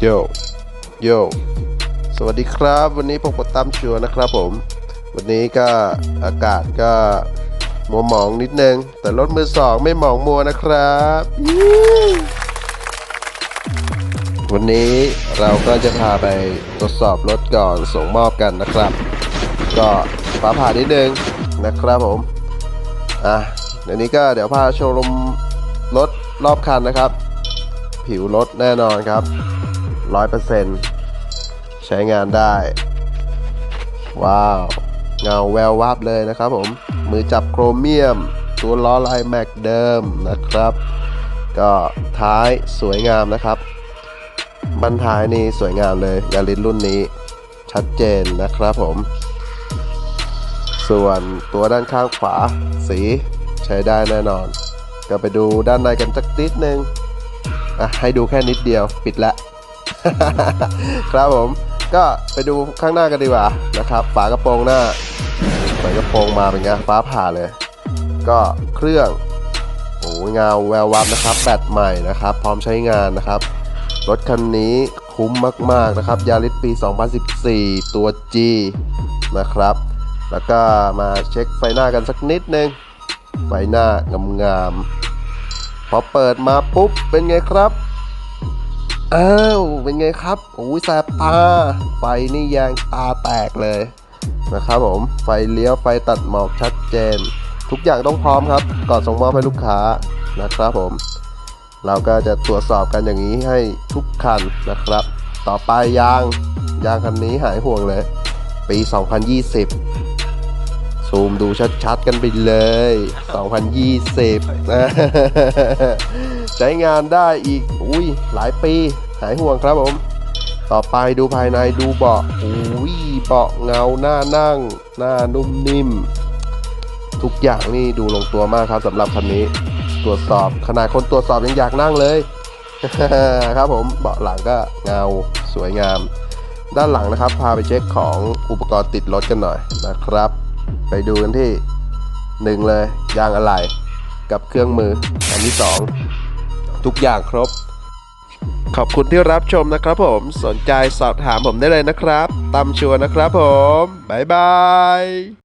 โยโยสวัสดีครับ วันนี้ผมก็ตั้มชัวนะครับผม วันนี้ก็อากาศก็มัวหมองนิดนึง แต่รถมือสองไม่หมองมัวนะครับ วันนี้เราก็จะพาไปตรวจสอบรถก่อนส่งมอบกันนะครับ ก็ฟ้าผ่านิดนึงนะครับผม อะเดี๋ยวนี้ก็เดี๋ยวพาโชว์รมรถรอบคันนะครับ ผิวรถแน่นอนครับ 100%ใช้งานได้ ว้าว เงาแวววับเลยนะครับผม มือจับโครเมียม ตัวล้อลายแม็กเดิมนะครับ ก็ท้ายสวยงามนะครับ บันท้ายนี่สวยงามเลยยาริสรุ่นนี้ ชัดเจนนะครับผม ส่วนตัวด้านข้างขวาสีใช้ได้แน่นอน ก็ไปดูด้านในกันสักนิดนึงอะให้ดูแค่นิดเดียวปิดละ ครับผมก็ไปดูข้างหน้ากันดีกว่านะครับฝากระโปรงหน้าฝากระโปรงมาเป็นไงฟ้าผ่าเลย ก็เครื่องโอ้ยเงาแวววับนะครับ แบตใหม่นะครับ พร้อมใช้งานนะครับ รถคันนี้คุ้มมาก ๆ นะครับยาริสปี 2014 ตัว G นะครับ แล้วก็มาเช็คไฟหน้ากันสักนิดนึง ไฟหน้างามๆพอเปิดมาปุ๊บเป็นไงครับ อ้าวเป็นไงครับโอ้ยแสบตา ไฟนี่แยงตาแตกเลยนะครับผม ไฟเลี้ยวไฟตัดหมอกชัดเจน ทุกอย่างต้องพร้อมครับ ก่อนส่งมอบให้ลูกค้านะครับผม เราก็จะตรวจสอบกันอย่างนี้ให้ทุกคันนะครับ ต่อไปยางยางคันนี้หายห่วงเลย ปี 2020 ซูมดูชัดๆกันไปเลย 2020นะใช้งานได้อีก อุ้ยหลายปี หายห่วงครับผม ต่อไปดูภายในดูเบาะอุ้ยเบาะเงาหน้านั่ง หน้านุ่มนิ่ม ทุกอย่างนี่ดูลงตัวมากครับสำหรับคันนี้ ตรวจสอบขนาดคนตรวจสอบยังอยากนั่งเลยครับผมเบาะหลังก็เงาสวยงาม ด้านหลังนะครับ พาไปเช็คของอุปกรณ์ติดรถกันหน่อยนะครับ ไปดูกันที่หนึ่งเลยยางอะไหล่กับเครื่องมืออันที่สองทุกอย่างครบ ขอบคุณที่รับชมนะครับผม สนใจสอบถามผมได้เลยนะครับตามชัวนะครับผม บ๊ายบาย